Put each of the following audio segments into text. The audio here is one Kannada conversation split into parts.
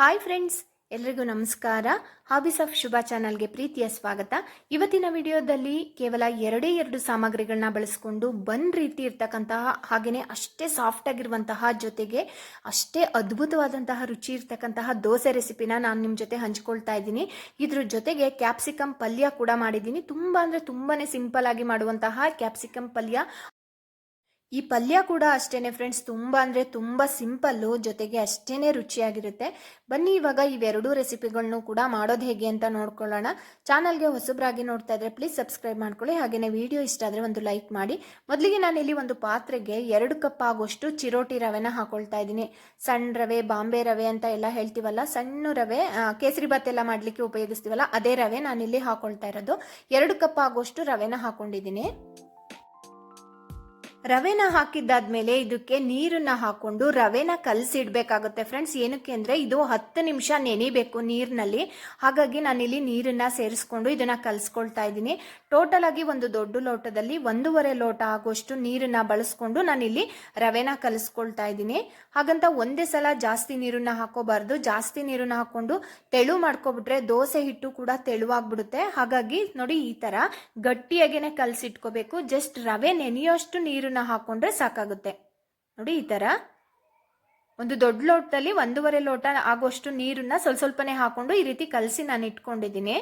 ಹಾಯ್ ಫ್ರೆಂಡ್ಸ್, ಎಲ್ರಿಗೂ ನಮಸ್ಕಾರ. ಹಾಬೀಸ್ ಆಫ್ ಶುಭ ಚಾನಲ್ಗೆ ಪ್ರೀತಿಯ ಸ್ವಾಗತ. ಇವತ್ತಿನ ವಿಡಿಯೋದಲ್ಲಿ ಕೇವಲ ಎರಡೇ ಎರಡು ಸಾಮಗ್ರಿಗಳನ್ನ ಬಳಸ್ಕೊಂಡು ಬನ್ ರೀತಿ ಇರ್ತಕ್ಕಂತಹ ಹಾಗೆಯೇ ಅಷ್ಟೇ ಸಾಫ್ಟ್ ಆಗಿರುವಂತಹ ಜೊತೆಗೆ ಅಷ್ಟೇ ಅದ್ಭುತವಾದಂತಹ ರುಚಿ ಇರ್ತಕ್ಕಂತಹ ದೋಸೆ ರೆಸಿಪಿನ ನಾನು ನಿಮ್ಮ ಜೊತೆ ಹಂಚ್ಕೊಳ್ತಾ ಇದ್ದೀನಿ. ಇದ್ರ ಜೊತೆಗೆ ಕ್ಯಾಪ್ಸಿಕಮ್ ಪಲ್ಯ ಕೂಡ ಮಾಡಿದ್ದೀನಿ. ತುಂಬ ಅಂದರೆ ತುಂಬಾನೇ ಸಿಂಪಲ್ ಆಗಿ ಮಾಡುವಂತಹ ಕ್ಯಾಪ್ಸಿಕಮ್ ಪಲ್ಯ. ಈ ಪಲ್ಯ ಕೂಡ ಅಷ್ಟೇನೆ ಫ್ರೆಂಡ್ಸ್ ತುಂಬ ಅಂದರೆ ತುಂಬ ಸಿಂಪಲ್ಲು ಜೊತೆಗೆ ಅಷ್ಟೇ ರುಚಿಯಾಗಿರುತ್ತೆ. ಬನ್ನಿ ಇವಾಗ ಇವೆರಡೂ ರೆಸಿಪಿಗಳನ್ನು ಕೂಡ ಮಾಡೋದು ಹೇಗೆ ಅಂತ ನೋಡ್ಕೊಳ್ಳೋಣ. ಚಾನಲ್ಗೆ ಹೊಸಬ್ರಾಗಿ ನೋಡ್ತಾ ಇದ್ರೆ ಪ್ಲೀಸ್ ಸಬ್ಸ್ಕ್ರೈಬ್ ಮಾಡ್ಕೊಳ್ಳಿ. ಹಾಗೆಯೇ ವಿಡಿಯೋ ಇಷ್ಟ ಆದರೆ ಒಂದು ಲೈಕ್ ಮಾಡಿ. ಮೊದಲಿಗೆ ನಾನಿಲ್ಲಿ ಒಂದು ಪಾತ್ರೆಗೆ ಎರಡು ಕಪ್ ಆಗೋಷ್ಟು ಚಿರೋಟಿ ರವೆನ ಹಾಕೊಳ್ತಾ ಇದ್ದೀನಿ. ಸಣ್ಣ ರವೆ, ಬಾಂಬೆ ರವೆ ಅಂತ ಎಲ್ಲ ಹೇಳ್ತೀವಲ್ಲ, ಸಣ್ಣ ರವೆ ಕೇಸರಿ ಭಾತ್ ಎಲ್ಲ ಮಾಡಲಿಕ್ಕೆ ಉಪಯೋಗಿಸ್ತೀವಲ್ಲ, ಅದೇ ರವೆ ನಾನಿಲ್ಲಿ ಹಾಕೊಳ್ತಾ ಇರೋದು. ಎರಡು ಕಪ್ ಆಗೋಷ್ಟು ರವೆನ ಹಾಕೊಂಡಿದ್ದೀನಿ. ರವೆನ ಹಾಕಿದ್ದಾದ್ಮೇಲೆ ಇದಕ್ಕೆ ನೀರನ್ನ ಹಾಕೊಂಡು ರವೆನ ಕಲಸಿಡ್ಬೇಕಾಗುತ್ತೆ ಫ್ರೆಂಡ್ಸ್. ಏನಕ್ಕೆ ಅಂದರೆ ಇದು ಹತ್ತು ನಿಮಿಷ ನೆನಿಬೇಕು ನೀರಿನಲ್ಲಿ. ಹಾಗಾಗಿ ನಾನಿಲ್ಲಿ ನೀರನ್ನ ಸೇರಿಸ್ಕೊಂಡು ಇದನ್ನ ಕಲಿಸ್ಕೊಳ್ತಾ ಇದ್ದೀನಿ. ಟೋಟಲ್ ಆಗಿ ಒಂದು ದೊಡ್ಡ ಲೋಟದಲ್ಲಿ ಒಂದೂವರೆ ಲೋಟ ಆಗುವಷ್ಟು ನೀರನ್ನ ಬಳಸ್ಕೊಂಡು ನಾನಿಲ್ಲಿ ರವೆನ ಕಲಿಸ್ಕೊಳ್ತಾ ಇದ್ದೀನಿ. ಹಾಗಂತ ಒಂದೇ ಸಲ ಜಾಸ್ತಿ ನೀರನ್ನ ಹಾಕೋಬಾರ್ದು. ಜಾಸ್ತಿ ನೀರನ್ನ ಹಾಕೊಂಡು ತೆಳು ಮಾಡ್ಕೊಬಿಟ್ರೆ ದೋಸೆ ಹಿಟ್ಟು ಕೂಡ ತೆಳುವಾಗ್ಬಿಡುತ್ತೆ. ಹಾಗಾಗಿ ನೋಡಿ ಈ ತರ ಗಟ್ಟಿಯಾಗೇನೆ ಕಲಸಿಟ್ಕೋಬೇಕು. ಜಸ್ಟ್ ರವೆ ನೆನೆಯೋಷ್ಟು ನೀರನ್ನ ಹಾಕೊಂಡ್ರೆ ಸಾಕಾಗುತ್ತೆ. ನೋಡಿ ಈ ತರ. ಒಂದು ದೊಡ್ಡ ಲೋಟದಲ್ಲಿ ಒಂದೂವರೆ ಲೋಟ ಆಗುವಷ್ಟು ನೀರನ್ನ ಸ್ವಲ್ಪ ಸ್ವಲ್ಪನೇ ಹಾಕೊಂಡು ಈ ರೀತಿ ಕಲಸಿ ನಾನು ಇಟ್ಕೊಂಡಿದ್ದೀನಿ.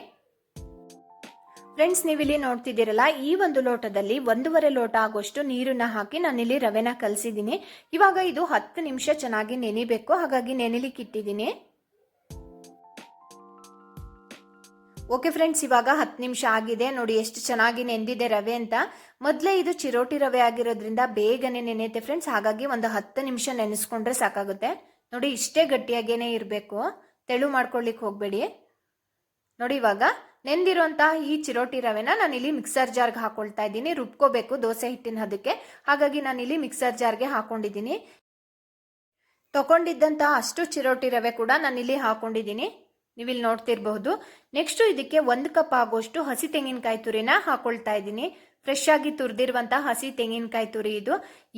ಫ್ರೆಂಡ್ಸ್, ನೀವಿಲ್ಲಿ ನೋಡ್ತಿದ್ದೀರಲ್ಲ, ಈ ಒಂದು ಲೋಟದಲ್ಲಿ ಒಂದೂವರೆ ಲೋಟ ಆಗುವಷ್ಟು ನೀರನ್ನ ಹಾಕಿ ನಾನಿಲ್ಲಿ ರವೆನ ಕಲಸಿದ್ದೀನಿ. ಇವಾಗ ಇದು ಹತ್ತು ನಿಮಿಷ ಚೆನ್ನಾಗಿ ನೆನಿಬೇಕು. ಹಾಗಾಗಿ ನೆನೆಲಿಕ್ಕೆ ಇಟ್ಟಿದ್ದೀನಿ. ಓಕೆ ಫ್ರೆಂಡ್ಸ್, ಇವಾಗ ಹತ್ತು ನಿಮಿಷ ಆಗಿದೆ. ನೋಡಿ ಎಷ್ಟು ಚೆನ್ನಾಗಿ ನೆಂದಿದೆ ರವೆ ಅಂತ. ಮೊದಲೇ ಇದು ಚಿರೋಟಿ ರವೆ ಆಗಿರೋದ್ರಿಂದ ಬೇಗನೆ ನೆನೆಯುತ್ತೆ ಫ್ರೆಂಡ್ಸ್. ಹಾಗಾಗಿ ಒಂದು ಹತ್ತು ನಿಮಿಷ ನೆನೆಸ್ಕೊಂಡ್ರೆ ಸಾಕಾಗುತ್ತೆ. ನೋಡಿ ಇಷ್ಟೇ ಗಟ್ಟಿಯಾಗೇನೆ ಇರಬೇಕು. ತೆಳು ಮಾಡ್ಕೊಳ್ಳಿಕ್ಕೆ ಹೋಗಬೇಡಿ. ನೋಡಿ ಇವಾಗ ನೆಂದಿರುವಂತಹ ಈ ಚಿರೋಟಿ ರವೆನ ನಾನು ಇಲ್ಲಿ ಮಿಕ್ಸರ್ ಜಾರ್ಗೆ ಹಾಕೊಳ್ತಾ ಇದ್ದೀನಿ. ರುಬ್ಕೋಬೇಕು ದೋಸೆ ಹಿಟ್ಟಿನ ಹದಕ್ಕೆ. ಹಾಗಾಗಿ ನಾನು ಇಲ್ಲಿ ಮಿಕ್ಸರ್ ಜಾರ್ಗೆ ಹಾಕೊಂಡಿದ್ದೀನಿ. ತಗೊಂಡಿದ್ದಂತಹ ಅಷ್ಟು ಚಿರೋಟಿ ರವೆ ಕೂಡ ನಾನು ಇಲ್ಲಿ ಹಾಕೊಂಡಿದ್ದೀನಿ. ನೀವಿಲ್ಲಿ ನೋಡ್ತಿರಬಹುದು. ನೆಕ್ಸ್ಟ್ ಇದಕ್ಕೆ ಒಂದು ಕಪ್ ಆಗೋಷ್ಟು ಹಸಿ ತೆಂಗಿನಕಾಯಿ ತುರಿನ ಹಾಕೊಳ್ತಾ ಇದ್ದೀನಿ. ಫ್ರೆಶ್ ಆಗಿ ತುರಿದಿರುವಂತಹ ಹಸಿ ತೆಂಗಿನಕಾಯಿ ತುರಿ ಇದು.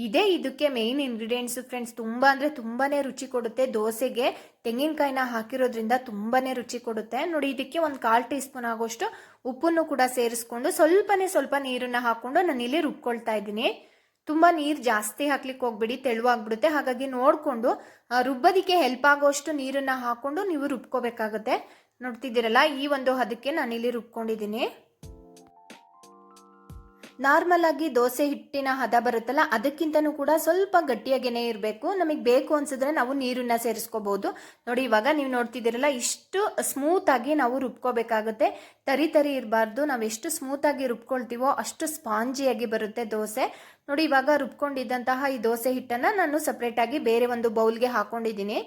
ಇದೇ ಇದಕ್ಕೆ ಮೇನ್ ಇಂಗ್ರೀಡಿಯೆಂಟ್ಸ್ ಫ್ರೆಂಡ್ಸ್ ತುಂಬಾ ಅಂದ್ರೆ ತುಂಬಾನೇ ರುಚಿ ಕೊಡುತ್ತೆ. ದೋಸೆಗೆ ತೆಂಗಿನಕಾಯಿನ ಹಾಕಿರೋದ್ರಿಂದ ತುಂಬಾನೇ ರುಚಿ ಕೊಡುತ್ತೆ. ನೋಡಿ, ಇದಕ್ಕೆ ಒಂದು ಕಾಲ್ ಟೀ ಸ್ಪೂನ್ ಆಗೋಷ್ಟು ಉಪ್ಪನ್ನು ಕೂಡ ಸೇರಿಸ್ಕೊಂಡು ಸ್ವಲ್ಪನೇ ಸ್ವಲ್ಪ ನೀರನ್ನ ಹಾಕೊಂಡು ನಾನು ಇಲ್ಲಿ ರುಬ್ಕೊಳ್ತಾ ಇದ್ದೀನಿ. ತುಂಬಾ ನೀರು ಜಾಸ್ತಿ ಹಾಕ್ಲಿಕ್ಕೆ ಹೋಗ್ಬಿಡಿ, ತೆಳುವಾಗ್ಬಿಡುತ್ತೆ. ಹಾಗಾಗಿ ನೋಡಿಕೊಂಡು ರುಬ್ಬೋದಿಕ್ಕೆ ಹೆಲ್ಪ್ ಆಗೋಷ್ಟು ನೀರನ್ನ ಹಾಕೊಂಡು ನೀವು ರುಬ್ಕೋಬೇಕಾಗುತ್ತೆ. ನೋಡ್ತಿದ್ದೀರಲ್ಲ, ಈ ಒಂದು ಹದಕ್ಕೆ ನಾನಿಲ್ಲಿ ರುಬ್ಕೊಂಡಿದ್ದೀನಿ. ನಾರ್ಮಲ್ ಆಗಿ ದೋಸೆ ಹಿಟ್ಟಿನ ಹದ ಬರುತ್ತಲ್ಲ, ಅದಕ್ಕಿಂತನೂ ಕೂಡ ಸ್ವಲ್ಪ ಗಟ್ಟಿಯಾಗೇನೆ ಇರಬೇಕು. ನಮಗೆ ಬೇಕು ಅನ್ಸಿದ್ರೆ ನಾವು ನೀರನ್ನ ಸೇರಿಸ್ಕೋಬಹುದು ನೋಡಿ, ಇವಾಗ ನೀವು ನೋಡ್ತಿದ್ದೀರಲ್ಲ, ಇಷ್ಟು ಸ್ಮೂತ್ ಆಗಿ ನಾವು ರುಬ್ಕೋಬೇಕಾಗುತ್ತೆ. ತರಿ ತರಿ ಇರಬಾರ್ದು. ನಾವು ಎಷ್ಟು ಸ್ಮೂತ್ ಆಗಿ ರುಬ್ಕೊಳ್ತೀವೋ ಅಷ್ಟು ಸ್ಪಾಂಜಿಯಾಗಿ ಬರುತ್ತೆ ದೋಸೆ. ನೋಡಿ, ಇವಾಗ ರುಬ್ಕೊಂಡಿದ್ದಂತಹ ಈ ದೋಸೆ ಹಿಟ್ಟನ್ನ ನಾನು ಸಪ್ರೇಟ್ ಆಗಿ ಬೇರೆ ಒಂದು ಬೌಲ್ಗೆ ಹಾಕೊಂಡಿದ್ದೀನಿ.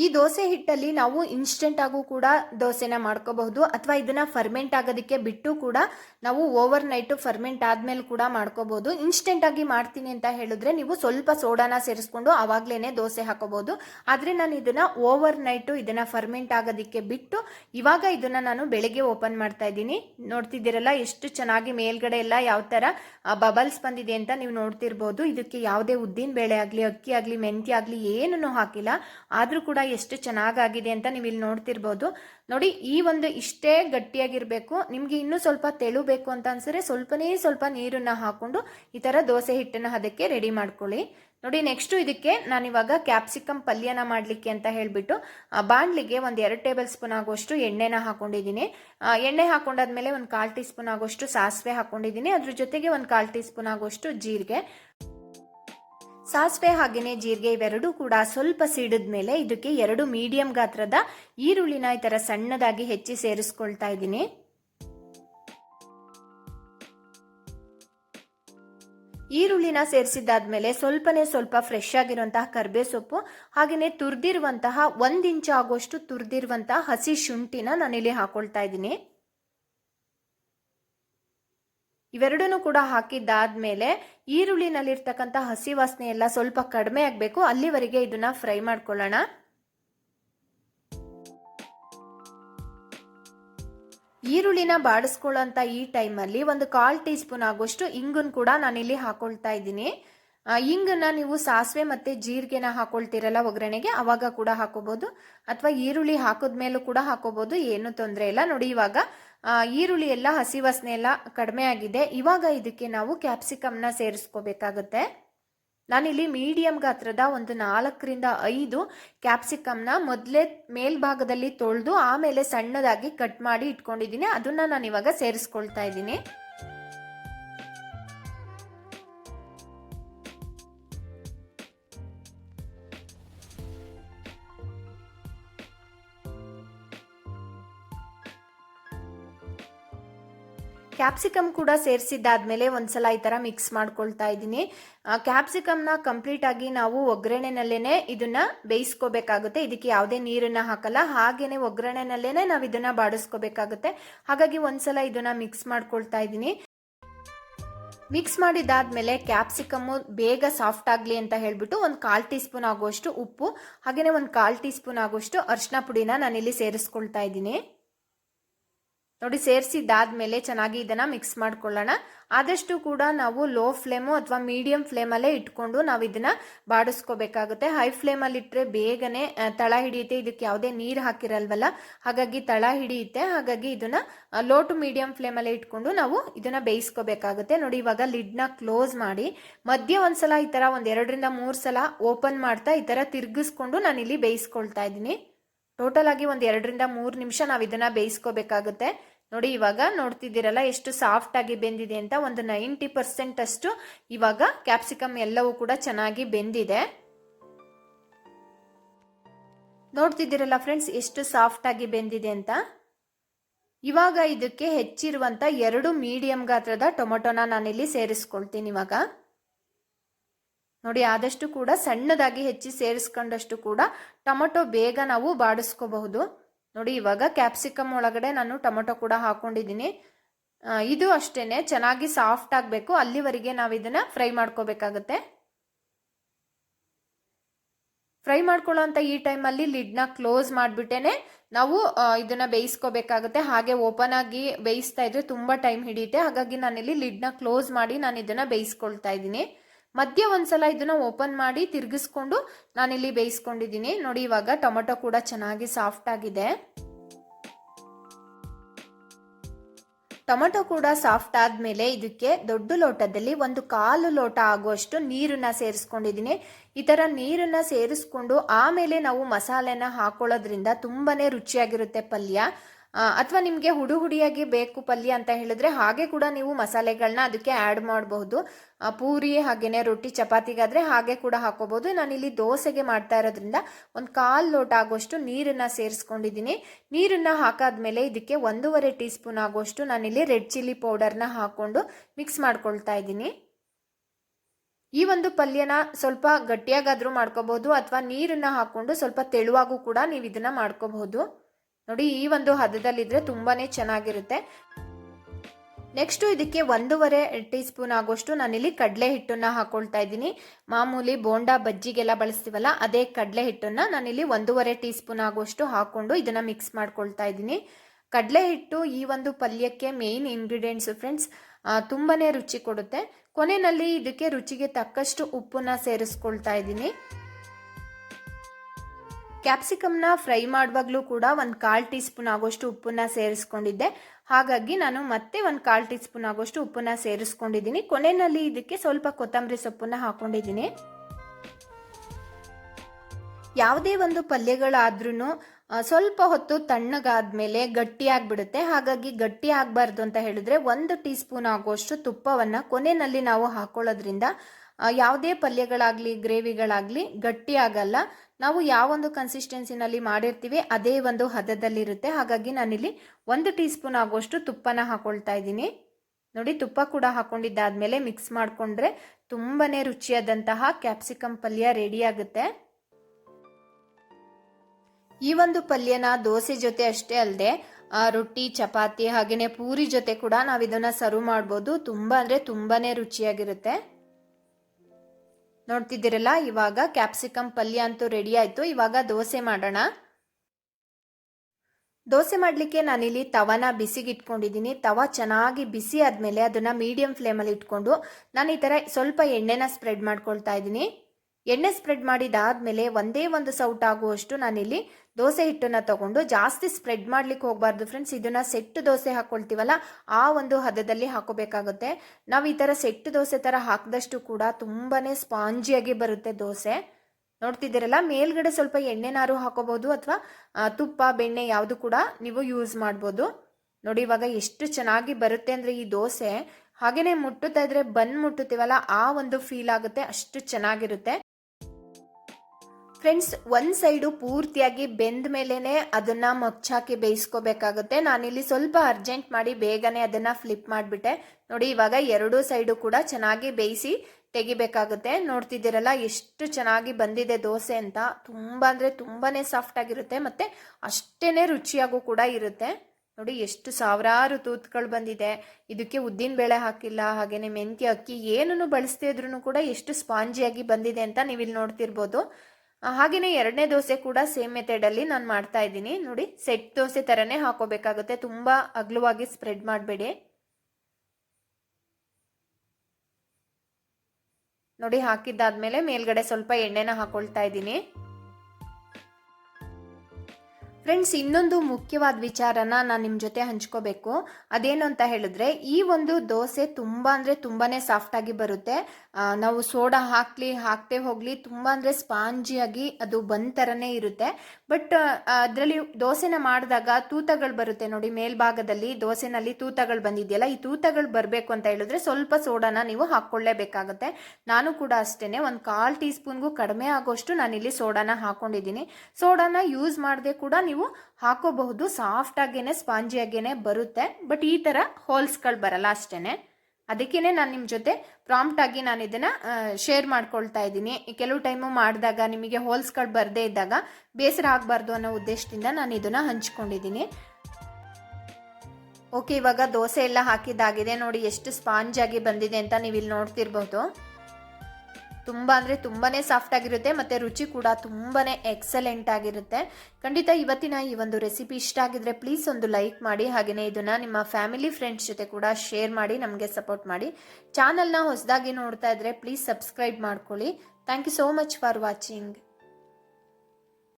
ಈ ದೋಸೆ ಹಿಟ್ಟಲ್ಲಿ ನಾವು ಇನ್ಸ್ಟೆಂಟ್ ಆಗು ಕೂಡ ದೋಸೆನ ಮಾಡ್ಕೋಬಹುದು ಅಥವಾ ಇದನ್ನ ಫರ್ಮೆಂಟ್ ಆಗೋದಕ್ಕೆ ಬಿಟ್ಟು ಕೂಡ ನಾವು ಓವರ್ ನೈಟ್ ಫರ್ಮೆಂಟ್ ಆದ್ಮೇಲೆ ಕೂಡ ಮಾಡ್ಕೋಬಹುದು. ಇನ್ಸ್ಟೆಂಟ್ ಆಗಿ ಮಾಡ್ತೀನಿ ಅಂತ ಹೇಳಿದ್ರೆ ನೀವು ಸ್ವಲ್ಪ ಸೋಡಾನ ಸೇರಿಸ್ಕೊಂಡು ಅವಾಗ್ಲೇನೆ ದೋಸೆ ಹಾಕೋಬಹುದು. ಆದ್ರೆ ನಾನು ಇದನ್ನ ಓವರ್ ನೈಟ್ ಇದನ್ನ ಫರ್ಮೆಂಟ್ ಆಗೋದಕ್ಕೆ ಬಿಟ್ಟು ಇವಾಗ ಇದನ್ನ ನಾನು ಬೆಳಗ್ಗೆ ಓಪನ್ ಮಾಡ್ತಾ ಇದ್ದೀನಿ. ನೋಡ್ತಿದ್ದೀರಲ್ಲ ಎಷ್ಟು ಚೆನ್ನಾಗಿ ಮೇಲ್ಗಡೆ ಎಲ್ಲ ಯಾವ ತರ ಬಬಲ್ಸ್ ಬಂದಿದೆ ಅಂತ ನೀವು ನೋಡ್ತಿರ್ಬೋದು. ಇದಕ್ಕೆ ಯಾವುದೇ ಉದ್ದಿನ ಬೇಳೆ ಆಗಲಿ, ಅಕ್ಕಿ ಆಗಲಿ, ಮೆಂತ್ಯ ಆಗ್ಲಿ ಏನನ್ನು ಹಾಕಿಲ್ಲ. ಆದ್ರೂ ಕೂಡ ಎಷ್ಟು ಚೆನ್ನಾಗಾಗಿದೆ ಅಂತ ನೀವು ಇಲ್ಲಿ ನೋಡ್ತಿರ್ಬೋದು. ನೋಡಿ, ಈ ಒಂದು ಇಷ್ಟೇ ಗಟ್ಟಿಯಾಗಿರಬೇಕು. ನಿಮ್ಗೆ ಇನ್ನೂ ಸ್ವಲ್ಪ ತೆಳು ಬೇಕು ಅಂತ ಅನ್ಸಿದ್ರೆ ಸ್ವಲ್ಪನೇ ಸ್ವಲ್ಪ ನೀರನ್ನ ಹಾಕೊಂಡು ಈ ತರ ದೋಸೆ ಹಿಟ್ಟನ್ನ ಅದಕ್ಕೆ ರೆಡಿ ಮಾಡ್ಕೊಳ್ಳಿ. ನೋಡಿ ನೆಕ್ಸ್ಟ್ ಇದಕ್ಕೆ ನಾನಿವಾಗ ಕ್ಯಾಪ್ಸಿಕಮ್ ಪಲ್ಯನ ಮಾಡಲಿಕ್ಕೆ ಅಂತ ಹೇಳಿಬಿಟ್ಟು ಬಾಣಲಿಗೆ ಒಂದು ಎರಡು ಟೇಬಲ್ ಸ್ಪೂನ್ ಆಗೋಷ್ಟು ಎಣ್ಣೆನ ಹಾಕೊಂಡಿದ್ದೀನಿ. ಎಣ್ಣೆ ಹಾಕೊಂಡಾದ್ಮೇಲೆ ಒಂದು ಕಾಲು ಟೀ ಸ್ಪೂನ್ ಆಗೋಷ್ಟು ಸಾಸಿವೆ ಹಾಕೊಂಡಿದ್ದೀನಿ. ಅದ್ರ ಜೊತೆಗೆ ಒಂದು ಕಾಲು ಟೀ ಸ್ಪೂನ್ ಆಗೋಷ್ಟು ಜೀರಿಗೆ. ಸಾಸಿವೆ ಹಾಗೆಯೇ ಜೀರಿಗೆ ಇವೆರಡೂ ಕೂಡ ಸ್ವಲ್ಪ ಸಿಡಿದ ಮೇಲೆ ಇದಕ್ಕೆ ಎರಡು ಮೀಡಿಯಂ ಗಾತ್ರದ ಈರುಳ್ಳಿನ ಈ ಥರ ಸಣ್ಣದಾಗಿ ಹೆಚ್ಚಿ ಸೇರಿಸ್ಕೊಳ್ತಾ ಇದ್ದೀನಿ. ಈರುಳ್ಳಿನ ಸೇರಿಸಿದ್ದಾದ್ಮೇಲೆ ಸ್ವಲ್ಪನೇ ಸ್ವಲ್ಪ ಫ್ರೆಶ್ ಆಗಿರುವಂತಹ ಕರ್ಬೇ ಸೊಪ್ಪು ಹಾಗೆಯೇ ತುರಿದಿರುವಂತಹ ಒಂದು ಇಂಚು ಆಗೋಷ್ಟು ತುರಿದಿರುವಂತಹ ಹಸಿ ಶುಂಠಿನ ನಾನಿಲ್ಲಿ ಹಾಕೊಳ್ತಾ ಇದ್ದೀನಿ. ಇವೆರಡನ್ನೂ ಕೂಡ ಹಾಕಿದ್ದಾದ್ಮೇಲೆ ಈರುಳ್ಳಿನಲ್ಲಿರ್ತಕ್ಕಂಥ ಹಸಿ ವಾಸನೆ ಎಲ್ಲ ಸ್ವಲ್ಪ ಕಡಿಮೆ ಆಗಬೇಕು. ಅಲ್ಲಿವರೆಗೆ ಇದನ್ನ ಫ್ರೈ ಮಾಡ್ಕೊಳ್ಳೋಣ. ಈರುಳ್ಳಿನ ಬಾಡಿಸ್ಕೊಳ್ಳೋಂಥ ಈ ಟೈಮಲ್ಲಿ ಒಂದು ಕಾಲ್ ಟೀ ಸ್ಪೂನ್ ಆಗೋಷ್ಟು ಇಂಗನ್ನು ಕೂಡ ನಾನಿಲ್ಲಿ ಹಾಕೊಳ್ತಾ ಇದ್ದೀನಿ. ಇಂಗನ್ನು ನೀವು ಸಾಸಿವೆ ಮತ್ತು ಜೀರಿಗೆನ ಹಾಕೊಳ್ತೀರಲ್ಲ ಒಗ್ಗರಣೆಗೆ, ಅವಾಗ ಕೂಡ ಹಾಕೋಬೋದು. ಅಥವಾ ಈರುಳ್ಳಿ ಹಾಕಿದ್ಮೇಲೂ ಕೂಡ ಹಾಕೋಬೋದು. ಏನು ತೊಂದರೆ ಇಲ್ಲ. ನೋಡಿ ಇವಾಗ ಈರುಳ್ಳಿ ಎಲ್ಲ, ಹಸಿ ವಾಸನೆ ಎಲ್ಲ ಕಡಿಮೆ ಆಗಿದೆ. ಇವಾಗ ಇದಕ್ಕೆ ನಾವು ಕ್ಯಾಪ್ಸಿಕಮ್ನ ಸೇರಿಸ್ಕೋಬೇಕಾಗುತ್ತೆ. ನಾನಿಲ್ಲಿ ಮೀಡಿಯಂ ಗಾತ್ರದ ಒಂದು ನಾಲ್ಕರಿಂದ ಐದು ಕ್ಯಾಪ್ಸಿಕಮ್ನ ಮೊದಲೇ ಮೇಲ್ಭಾಗದಲ್ಲಿ ತೊಳೆದು ಆಮೇಲೆ ಸಣ್ಣದಾಗಿ ಕಟ್ ಮಾಡಿ ಇಟ್ಕೊಂಡಿದ್ದೀನಿ. ಅದನ್ನ ನಾನು ಇವಾಗ ಸೇರಿಸ್ಕೊಳ್ತಾ ಇದ್ದೀನಿ. ಕ್ಯಾಪ್ಸಿಕಮ್ ಕೂಡ ಸೇರಿಸಿದ್ದಾದ್ಮೇಲೆ ಒಂದ್ಸಲ ಈ ಥರ ಮಿಕ್ಸ್ ಮಾಡ್ಕೊಳ್ತಾ ಇದ್ದೀನಿ. ಕ್ಯಾಪ್ಸಿಕಮ್ನ ಕಂಪ್ಲೀಟ್ ಆಗಿ ನಾವು ಒಗ್ಗರಣೆನಲ್ಲೇನೆ ಇದನ್ನ ಬೇಯಿಸ್ಕೋಬೇಕಾಗುತ್ತೆ. ಇದಕ್ಕೆ ಯಾವುದೇ ನೀರನ್ನ ಹಾಕಲ್ಲ. ಹಾಗೇನೆ ಒಗ್ಗರಣೆನಲ್ಲೇನೆ ನಾವು ಇದನ್ನ ಬಾಡಿಸ್ಕೋಬೇಕಾಗುತ್ತೆ. ಹಾಗಾಗಿ ಒಂದ್ಸಲ ಇದನ್ನ ಮಿಕ್ಸ್ ಮಾಡ್ಕೊಳ್ತಾ ಇದ್ದೀನಿ. ಮಿಕ್ಸ್ ಮಾಡಿದಾದ್ಮೇಲೆ ಕ್ಯಾಪ್ಸಿಕಮ್ಮು ಬೇಗ ಸಾಫ್ಟ್ ಆಗಲಿ ಅಂತ ಹೇಳ್ಬಿಟ್ಟು ಒಂದು ಕಾಲು ಟೀ ಸ್ಪೂನ್ ಆಗುವಷ್ಟು ಉಪ್ಪು ಹಾಗೆಯೇ ಒಂದು ಕಾಲು ಟೀ ಸ್ಪೂನ್ ಆಗುವಷ್ಟು ಅರಿಶಿನ ಪುಡಿನ ನಾನಿಲ್ಲಿ ಸೇರಿಸ್ಕೊಳ್ತಾ ಇದ್ದೀನಿ. ನೋಡಿ ಸೇರಿಸಿದ್ದಾದ್ಮೇಲೆ ಚೆನ್ನಾಗಿ ಇದನ್ನ ಮಿಕ್ಸ್ ಮಾಡ್ಕೊಳ್ಳೋಣ. ಆದಷ್ಟು ಕೂಡ ನಾವು ಲೋ ಫ್ಲೇಮು ಅಥವಾ ಮೀಡಿಯಂ ಫ್ಲೇಮಲ್ಲೇ ಇಟ್ಕೊಂಡು ನಾವು ಇದನ್ನ ಬಾಡಿಸ್ಕೋಬೇಕಾಗುತ್ತೆ. ಹೈ ಫ್ಲೇಮಲ್ಲಿ ಇಟ್ಟರೆ ಬೇಗನೆ ತಳ ಹಿಡಿಯುತ್ತೆ. ಇದಕ್ಕೆ ಯಾವುದೇ ನೀರು ಹಾಕಿರಲ್ವಲ್ಲ? ಹಾಗಾಗಿ ತಳ ಹಿಡಿಯುತ್ತೆ. ಹಾಗಾಗಿ ಇದನ್ನ ಲೋ ಟು ಮೀಡಿಯಂ ಫ್ಲೇಮಲ್ಲೇ ಇಟ್ಕೊಂಡು ನಾವು ಇದನ್ನ ಬೇಯಿಸ್ಕೋಬೇಕಾಗುತ್ತೆ. ನೋಡಿ ಇವಾಗ ಲಿಡ್ನ ಕ್ಲೋಸ್ ಮಾಡಿ, ಮಧ್ಯೆ ಒಂದ್ಸಲ ಈ ಥರ ಒಂದು ಎರಡರಿಂದ ಮೂರು ಸಲ ಓಪನ್ ಮಾಡ್ತಾ ಈ ಥರ ತಿರ್ಗಿಸ್ಕೊಂಡು ಇಲ್ಲಿ ಬೇಯಿಸ್ಕೊಳ್ತಾ ಇದ್ದೀನಿ. ಟೋಟಲ್ ಆಗಿ ಒಂದು ಎರಡರಿಂದ ಮೂರು ನಿಮಿಷ ನಾವು ಇದನ್ನ ಬೇಯಿಸ್ಕೋಬೇಕಾಗುತ್ತೆ. ನೋಡಿ, ಇವಾಗ ನೋಡ್ತಿದ್ದೀರಲ್ಲ ಎಷ್ಟು ಸಾಫ್ಟ್ ಆಗಿ ಬೆಂದಿದೆ ಅಂತ ಒಂದು ನೈಂಟಿ ಪರ್ಸೆಂಟ್ ಅಷ್ಟು ಇವಾಗ ಕ್ಯಾಪ್ಸಿಕಮ್ ಎಲ್ಲವೂ ಕೂಡ ಚೆನ್ನಾಗಿ ಬೆಂದಿದೆ. ನೋಡ್ತಿದ್ದೀರಲ್ಲ ಫ್ರೆಂಡ್ಸ್ ಎಷ್ಟು ಸಾಫ್ಟ್ ಆಗಿ ಬೆಂದಿದೆ ಅಂತ? ಇವಾಗ ಇದಕ್ಕೆ ಹೆಚ್ಚಿರುವಂತ ಎರಡು ಮೀಡಿಯಂ ಗಾತ್ರದ ಟೊಮೊಟೊನ ನಾನಿಲ್ಲಿ ಸೇರಿಸ್ಕೊಳ್ತೀನಿ ಇವಾಗ. ನೋಡಿ, ಆದಷ್ಟು ಕೂಡ ಸಣ್ಣದಾಗಿ ಹೆಚ್ಚಿ ಸೇರಿಸ್ಕೊಂಡಷ್ಟು ಕೂಡ ಟೊಮೊಟೊ ಬೇಗ ನಾವು ಬಾಡಿಸ್ಕೋಬಹುದು. ನೋಡಿ, ಇವಾಗ ಕ್ಯಾಪ್ಸಿಕಮ್ ಒಳಗಡೆ ನಾನು ಟೊಮೊಟೊ ಕೂಡ ಹಾಕೊಂಡಿದ್ದೀನಿ. ಇದು ಅಷ್ಟೇನೆ, ಚೆನ್ನಾಗಿ ಸಾಫ್ಟ್ ಆಗಬೇಕು. ಅಲ್ಲಿವರೆಗೆ ನಾವು ಇದನ್ನ ಫ್ರೈ ಮಾಡ್ಕೋಬೇಕಾಗತ್ತೆ. ಫ್ರೈ ಮಾಡ್ಕೊಳ್ಳೋ ಅಂತ ಈ ಟೈಮಲ್ಲಿ ಲಿಡ್ನ ಕ್ಲೋಸ್ ಮಾಡಿಬಿಟ್ಟೇನೆ. ನಾವು ಇದನ್ನು ಇದನ್ನ ಬೇಯಿಸ್ಕೋಬೇಕಾಗುತ್ತೆ. ಹಾಗೆ ಓಪನ್ ಆಗಿ ಬೇಯಿಸ್ತಾ ಇದ್ರೆ ತುಂಬಾ ಟೈಮ್ ಹಿಡಿಯುತ್ತೆ. ಹಾಗಾಗಿ ನಾನಿಲ್ಲಿ ಲಿಡ್ನ ಕ್ಲೋಸ್ ಮಾಡಿ ನಾನು ಇದನ್ನ ಬೇಯಿಸ್ಕೊಳ್ತಾ ಇದ್ದೀನಿ. ಮಧ್ಯ ಒಂದ್ಸಲ ಇದನ್ನ ಓಪನ್ ಮಾಡಿ ತಿರ್ಗಿಸ್ಕೊಂಡು ನಾನಿಲ್ಲಿ ಬೇಯಿಸ್ಕೊಂಡಿದ್ದೀನಿ. ನೋಡಿ, ಇವಾಗ ಟೊಮೆಟೊ ಕೂಡ ಚೆನ್ನಾಗಿ ಸಾಫ್ಟ್ ಆಗಿದೆ. ಟೊಮೆಟೊ ಕೂಡ ಸಾಫ್ಟ್ ಆದ್ಮೇಲೆ ಇದಕ್ಕೆ ದೊಡ್ಡ ಲೋಟದಲ್ಲಿ ಒಂದು ಕಾಲು ಲೋಟ ಆಗುವಷ್ಟು ನೀರನ್ನ ಸೇರಿಸ್ಕೊಂಡಿದ್ದೀನಿ. ಈ ಥರ ನೀರನ್ನ ಸೇರಿಸ್ಕೊಂಡು ಆಮೇಲೆ ನಾವು ಮಸಾಲೆನ ಹಾಕೊಳ್ಳೋದ್ರಿಂದ ತುಂಬಾನೇ ರುಚಿಯಾಗಿರುತ್ತೆ ಪಲ್ಯ. ಅಥವಾ ನಿಮಗೆ ಹುಡು ಹುಡಿಯಾಗಿ ಬೇಕು ಪಲ್ಯ ಅಂತ ಹೇಳಿದ್ರೆ ಹಾಗೆ ಕೂಡ ನೀವು ಮಸಾಲೆಗಳನ್ನ ಅದಕ್ಕೆ ಆ್ಯಡ್ ಮಾಡಬಹುದು. ಪೂರಿ ಹಾಗೇನೆ ರೊಟ್ಟಿ ಚಪಾತಿಗಾದರೆ ಹಾಗೆ ಕೂಡ ಹಾಕೋಬಹುದು ನಾನಿಲ್ಲಿ ದೋಸೆಗೆ ಮಾಡ್ತಾ ಇರೋದ್ರಿಂದ ಒಂದು ಕಾಲು ಲೋಟ ಆಗೋಷ್ಟು ನೀರನ್ನ ಸೇರಿಸ್ಕೊಂಡಿದ್ದೀನಿ. ನೀರನ್ನ ಹಾಕಾದ್ಮೇಲೆ ಇದಕ್ಕೆ ಒಂದೂವರೆ ಟೀ ಸ್ಪೂನ್ ಆಗುವಷ್ಟು ನಾನಿಲ್ಲಿ ರೆಡ್ ಚಿಲ್ಲಿ ಪೌಡರ್ನ ಹಾಕ್ಕೊಂಡು ಮಿಕ್ಸ್ ಮಾಡ್ಕೊಳ್ತಾ ಇದ್ದೀನಿ. ಈ ಒಂದು ಪಲ್ಯನ ಸ್ವಲ್ಪ ಗಟ್ಟಿಯಾಗಾದರೂ ಮಾಡ್ಕೋಬಹುದು ಅಥವಾ ನೀರನ್ನ ಹಾಕೊಂಡು ಸ್ವಲ್ಪ ತೆಳುವಾಗೂ ಕೂಡ ನೀವು ಇದನ್ನ ಮಾಡ್ಕೋಬಹುದು. ನೋಡಿ, ಈ ಒಂದು ಹದದಲ್ಲಿದ್ದರೆ ತುಂಬಾನೇ ಚೆನ್ನಾಗಿರುತ್ತೆ. ನೆಕ್ಸ್ಟು ಇದಕ್ಕೆ ಒಂದೂವರೆ ಟೀ ಸ್ಪೂನ್ ಆಗೋಷ್ಟು ನಾನಿಲ್ಲಿ ಕಡಲೆ ಹಿಟ್ಟನ್ನ ಹಾಕೊಳ್ತಾ ಇದ್ದೀನಿ. ಮಾಮೂಲಿ ಬೋಂಡಾ ಬಜ್ಜಿಗೆಲ್ಲ ಬಳಸ್ತೀವಲ್ಲ, ಅದೇ ಕಡಲೆ ಹಿಟ್ಟನ್ನ ನಾನಿಲ್ಲಿ ಒಂದೂವರೆ ಟೀ ಸ್ಪೂನ್ ಆಗೋಷ್ಟು ಹಾಕೊಂಡು ಇದನ್ನ ಮಿಕ್ಸ್ ಮಾಡ್ಕೊಳ್ತಾ ಇದ್ದೀನಿ. ಕಡಲೆ ಹಿಟ್ಟು ಈ ಒಂದು ಪಲ್ಯಕ್ಕೆ ಮೇಯ್ನ್ ಇಂಗ್ರೀಡಿಯೆಂಟ್ಸು ಫ್ರೆಂಡ್ಸ್ ತುಂಬಾನೇ ರುಚಿ ಕೊಡುತ್ತೆ. ಕೊನೆಯಲ್ಲಿ ಇದಕ್ಕೆ ರುಚಿಗೆ ತಕ್ಕಷ್ಟು ಉಪ್ಪನ್ನ ಸೇರಿಸ್ಕೊಳ್ತಾ ಇದ್ದೀನಿ. ಕ್ಯಾಪ್ಸಿಕಮ್ನ ಫ್ರೈ ಮಾಡುವಾಗಲೂ ಕೂಡ ಒಂದು ಕಾಲು ಟೀ ಸ್ಪೂನ್ ಆಗೋಷ್ಟು ಉಪ್ಪನ್ನ ಸೇರಿಸ್ಕೊಂಡಿದ್ದೆ. ಹಾಗಾಗಿ ನಾನು ಮತ್ತೆ ಒಂದು ಕಾಲು ಟೀ ಸ್ಪೂನ್ ಆಗೋಷ್ಟು ಉಪ್ಪನ್ನ ಸೇರಿಸ್ಕೊಂಡಿದ್ದೀನಿ. ಕೊನೆಯಲ್ಲಿ ಇದಕ್ಕೆ ಸ್ವಲ್ಪ ಕೊತ್ತಂಬರಿ ಸೊಪ್ಪನ್ನ ಹಾಕೊಂಡಿದ್ದೀನಿ. ಯಾವುದೇ ಒಂದು ಪಲ್ಯಗಳಾದ್ರೂ ಸ್ವಲ್ಪ ಹೊತ್ತು ತಣ್ಣಗಾದ್ಮೇಲೆ ಗಟ್ಟಿ ಆಗ್ಬಿಡುತ್ತೆ ಹಾಗಾಗಿ ಗಟ್ಟಿ ಆಗಬಾರ್ದು ಅಂತ ಹೇಳಿದ್ರೆ ಒಂದು ಟೀ ಸ್ಪೂನ್ ಆಗುವಷ್ಟು ತುಪ್ಪವನ್ನು ಕೊನೆಯಲ್ಲಿ ನಾವು ಹಾಕೊಳ್ಳೋದ್ರಿಂದ ಯಾವುದೇ ಪಲ್ಯಗಳಾಗಲಿ, ಗ್ರೇವಿಗಳಾಗಲಿ ಗಟ್ಟಿ ಆಗಲ್ಲ. ನಾವು ಯಾವೊಂದು ಕನ್ಸಿಸ್ಟೆನ್ಸಿನಲ್ಲಿ ಮಾಡಿರ್ತೀವಿ, ಅದೇ ಒಂದು ಹದದಲ್ಲಿರುತ್ತೆ. ಹಾಗಾಗಿ ನಾನಿಲ್ಲಿ ಒಂದು ಟೀ ಸ್ಪೂನ್ ಆಗುವಷ್ಟು ತುಪ್ಪನ ಹಾಕೊಳ್ತಾ ಇದ್ದೀನಿ. ನೋಡಿ, ತುಪ್ಪ ಕೂಡ ಹಾಕೊಂಡಿದ್ದಾದ್ಮೇಲೆ ಮಿಕ್ಸ್ ಮಾಡಿಕೊಂಡ್ರೆ ತುಂಬಾ ರುಚಿಯಾದಂತಹ ಕ್ಯಾಪ್ಸಿಕಮ್ ಪಲ್ಯ ರೆಡಿ ಆಗುತ್ತೆ. ಈ ಒಂದು ಪಲ್ಯನ ದೋಸೆ ಜೊತೆ ಅಷ್ಟೇ ಅಲ್ಲದೆ ರೊಟ್ಟಿ, ಚಪಾತಿ ಹಾಗೆಯೇ ಪೂರಿ ಜೊತೆ ಕೂಡ ನಾವು ಇದನ್ನ ಸರ್ವ್ ಮಾಡ್ಬೋದು. ತುಂಬ ಅಂದರೆ ತುಂಬಾ ರುಚಿಯಾಗಿರುತ್ತೆ. ನೋಡ್ತಿದ್ದೀರಲ್ಲ? ಇವಾಗ ಕ್ಯಾಪ್ಸಿಕಮ್ ಪಲ್ಯ ಅಂತೂ ರೆಡಿ ಆಯ್ತು. ಇವಾಗ ದೋಸೆ ಮಾಡೋಣ. ದೋಸೆ ಮಾಡಲಿಕ್ಕೆ ನಾನಿಲ್ಲಿ ತವನ ಬಿಸಿಗೆ ಇಟ್ಕೊಂಡಿದ್ದೀನಿ ತವ ಚೆನ್ನಾಗಿ ಬಿಸಿ ಆದಮೇಲೆ ಅದನ್ನು ಮೀಡಿಯಂ ಫ್ಲೇಮಲ್ಲಿ ಇಟ್ಕೊಂಡು ನಾನು ಈ ಥರ ಸ್ವಲ್ಪ ಎಣ್ಣೆನ ಸ್ಪ್ರೆಡ್ ಮಾಡ್ಕೊಳ್ತಾ ಇದ್ದೀನಿ. ಎಣ್ಣೆ ಸ್ಪ್ರೆಡ್ ಮಾಡಿದಾದ್ಮೇಲೆ ಒಂದೇ ಒಂದು ಸೌಟ್ ಆಗುವಷ್ಟು ನಾನಿಲ್ಲಿ ದೋಸೆ ಹಿಟ್ಟನ್ನು ತಗೊಂಡು ಜಾಸ್ತಿ ಸ್ಪ್ರೆಡ್ ಮಾಡ್ಲಿಕ್ಕೆ ಹೋಗಬಾರ್ದು ಫ್ರೆಂಡ್ಸ್ ಇದನ್ನ ಸೆಟ್ ದೋಸೆ ಹಾಕೊಳ್ತೀವಲ್ಲ, ಆ ಒಂದು ಹದದಲ್ಲಿ ಹಾಕೋಬೇಕಾಗುತ್ತೆ. ನಾವು ಈ ಥರ ಸೆಟ್ ದೋಸೆ ಥರ ಹಾಕಿದಷ್ಟು ಕೂಡ ತುಂಬಾನೇ ಸ್ಪಾಂಜಿಯಾಗಿ ಬರುತ್ತೆ ದೋಸೆ. ನೋಡ್ತಿದ್ದೀರಲ್ಲ, ಮೇಲ್ಗಡೆ ಸ್ವಲ್ಪ ಎಣ್ಣೆನಾರು ಹಾಕೋಬಹುದು ಅಥವಾ ತುಪ್ಪ, ಬೆಣ್ಣೆ ಯಾವುದು ಕೂಡ ನೀವು ಯೂಸ್ ಮಾಡ್ಬೋದು. ನೋಡಿ, ಇವಾಗ ಎಷ್ಟು ಚೆನ್ನಾಗಿ ಬರುತ್ತೆ ಅಂದರೆ ಈ ದೋಸೆ. ಹಾಗೆಯೇ ಮುಟ್ಟುತ್ತಾ ಇದ್ರೆ ಬನ್ ಮುಟ್ಟುತ್ತೀವಲ್ಲ, ಆ ಒಂದು ಫೀಲ್ ಆಗುತ್ತೆ, ಅಷ್ಟು ಚೆನ್ನಾಗಿರುತ್ತೆ. ಫ್ರೆಂಡ್ಸ್, ಒಂದು ಸೈಡು ಪೂರ್ತಿಯಾಗಿ ಬೆಂದ ಮೇಲೇ ಅದನ್ನ ಮಗ್ಚಾಕಿ ಬೇಯಿಸ್ಕೋಬೇಕಾಗುತ್ತೆ. ನಾನಿಲ್ಲಿ ಸ್ವಲ್ಪ ಅರ್ಜೆಂಟ್ ಮಾಡಿ ಬೇಗನೆ ಅದನ್ನ ಫ್ಲಿಪ್ ಮಾಡಿಬಿಟ್ಟೆ. ನೋಡಿ, ಇವಾಗ ಎರಡೂ ಸೈಡು ಕೂಡ ಚೆನ್ನಾಗಿ ಬೇಯಿಸಿ ತೆಗಿಬೇಕಾಗುತ್ತೆ. ನೋಡ್ತಿದ್ದೀರಲ್ಲ, ಎಷ್ಟು ಚೆನ್ನಾಗಿ ಬಂದಿದೆ ದೋಸೆ ಅಂತ. ತುಂಬ ಅಂದರೆ ತುಂಬಾ ಸಾಫ್ಟ್ ಆಗಿರುತ್ತೆ ಮತ್ತು ಅಷ್ಟೇ ರುಚಿಯಾಗೂ ಕೂಡ ಇರುತ್ತೆ. ನೋಡಿ, ಎಷ್ಟು ಸಾವಿರಾರು ತೂತ್ಗಳು ಬಂದಿದೆ. ಇದಕ್ಕೆ ಉದ್ದಿನ ಬೇಳೆ ಹಾಕಿಲ್ಲ ಹಾಗೆಯೇ ಮೆಂತ್ಯ, ಅಕ್ಕಿ ಏನನ್ನು ಬಳಸ್ತಾ ಇದ್ರೂ ಕೂಡ ಎಷ್ಟು ಸ್ಪಾಂಜಿಯಾಗಿ ಬಂದಿದೆ ಅಂತ ನೀವು ಇಲ್ಲಿ ನೋಡ್ತಿರ್ಬೋದು. ಹಾಗೆಯೇ ಎರಡನೇ ದೋಸೆ ಕೂಡ ಸೇಮ್ ಮೆಥಡಲ್ಲಿ ನಾನು ಮಾಡ್ತಾ ಇದ್ದೀನಿ. ನೋಡಿ, ಸೆಟ್ ದೋಸೆ ಥರನೇ ಹಾಕೋಬೇಕಾಗುತ್ತೆ. ತುಂಬ ಅಗಲವಾಗಿ ಸ್ಪ್ರೆಡ್ ಮಾಡಬೇಡಿ. ನೋಡಿ, ಹಾಕಿದ್ದಾದ್ಮೇಲೆ ಮೇಲ್ಗಡೆ ಸ್ವಲ್ಪ ಎಣ್ಣೆನ ಹಾಕೊಳ್ತಾ ಇದ್ದೀನಿ. ಫ್ರೆಂಡ್ಸ್ ಇನ್ನೊಂದು ಮುಖ್ಯವಾದ ವಿಚಾರನ ನಾನು ನಿಮ್ಮ ಜೊತೆ ಹಂಚ್ಕೋಬೇಕು. ಅದೇನು ಅಂತ ಹೇಳಿದ್ರೆ, ಈ ಒಂದು ದೋಸೆ ತುಂಬ ಅಂದರೆ ತುಂಬಾ ಸಾಫ್ಟಾಗಿ ಬರುತ್ತೆ. ನಾವು ಸೋಡಾ ಹಾಕ್ಲಿ ಹಾಕ್ತೇ ಹೋಗಲಿ, ತುಂಬ ಅಂದರೆ ಸ್ಪಾಂಜಿಯಾಗಿ ಅದು ಬಂದ್ ಥರನೇ ಇರುತ್ತೆ. ಬಟ್ ಅದರಲ್ಲಿ ದೋಸೆನ ಮಾಡಿದಾಗ ತೂತಗಳು ಬರುತ್ತೆ ನೋಡಿ, ಮೇಲ್ಭಾಗದಲ್ಲಿ ದೋಸೆನಲ್ಲಿ ತೂತಗಳು ಬಂದಿದೆಯಲ್ಲ, ಈ ತೂತಗಳು ಬರಬೇಕು ಅಂತ ಹೇಳಿದ್ರೆ ಸ್ವಲ್ಪ ಸೋಡಾನ ನೀವು ಹಾಕ್ಕೊಳ್ಳೇಬೇಕಾಗುತ್ತೆ. ನಾನು ಕೂಡ ಅಷ್ಟೇ ಒಂದು ಕಾಲು ಟೀ ಸ್ಪೂನ್ಗೂ ಕಡಿಮೆ ಆಗೋಷ್ಟು ನಾನಿಲ್ಲಿ ಸೋಡಾನ ಹಾಕೊಂಡಿದ್ದೀನಿ. ಸೋಡಾನ ಯೂಸ್ ಮಾಡದೆ ಕೂಡ ನೀವು ಹಾಕೋಬಹುದು. ಸಾಫ್ಟ್ ಆಗೇನೆ ಸ್ಪಾಂಜಿಯಾಗೇನೆ ಬರುತ್ತೆ. ಬಟ್ ಈ ಥರ ಹೋಲ್ಸ್ಗಳು ಬರಲ್ಲ ಅಷ್ಟೇ ಅದಕ್ಕೇನೆ ನಾನು ನಿಮ್ಮ ಜೊತೆ ಪ್ರಾಂಪ್ಟ್ ಆಗಿ ನಾನು ಇದನ್ನ ಶೇರ್ ಮಾಡ್ಕೊಳ್ತಾ ಇದ್ದೀನಿ. ಕೆಲವು ಟೈಮು ಮಾಡಿದಾಗ, ನಿಮಗೆ ಹೋಲ್ಸ್ಗಳು ಬರದೇ ಇದ್ದಾಗ ಬೇಸರ ಆಗಬಾರ್ದು ಅನ್ನೋ ಉದ್ದೇಶದಿಂದ ನಾನು ಇದನ್ನ ಹಂಚ್ಕೊಂಡಿದ್ದೀನಿ. ಓಕೆ ಇವಾಗ ದೋಸೆ ಎಲ್ಲ ಹಾಕಿದ್ದಾಗಿದೆ. ನೋಡಿ, ಎಷ್ಟು ಸ್ಪಾಂಜಾಗಿ ಬಂದಿದೆ ಅಂತ ನೀವು ಇಲ್ಲಿ ನೋಡ್ತಿರ್ಬೋದು. ತುಂಬ ಅಂದರೆ ತುಂಬಾ ಸಾಫ್ಟ್ ಆಗಿರುತ್ತೆ ಮತ್ತು ರುಚಿ ಕೂಡ ತುಂಬಾ ಎಕ್ಸಲೆಂಟ್ ಆಗಿರುತ್ತೆ. ಖಂಡಿತ ಇವತ್ತಿನ ಈ ಒಂದು ರೆಸಿಪಿ ಇಷ್ಟ ಆಗಿದ್ರೆ ಪ್ಲೀಸ್ ಒಂದು ಲೈಕ್ ಮಾಡಿ ಹಾಗೆಯೇ ಇದನ್ನು ನಿಮ್ಮ ಫ್ಯಾಮಿಲಿ ಫ್ರೆಂಡ್ಸ್ ಜೊತೆ ಕೂಡ ಶೇರ್ ಮಾಡಿ, ನಮಗೆ ಸಪೋರ್ಟ್ ಮಾಡಿ. ಚಾನಲ್ನ ಹೊಸದಾಗಿ ನೋಡ್ತಾ ಇದ್ರೆ ಪ್ಲೀಸ್ ಸಬ್ಸ್ಕ್ರೈಬ್ ಮಾಡ್ಕೊಳ್ಳಿ. Thank you so much for watching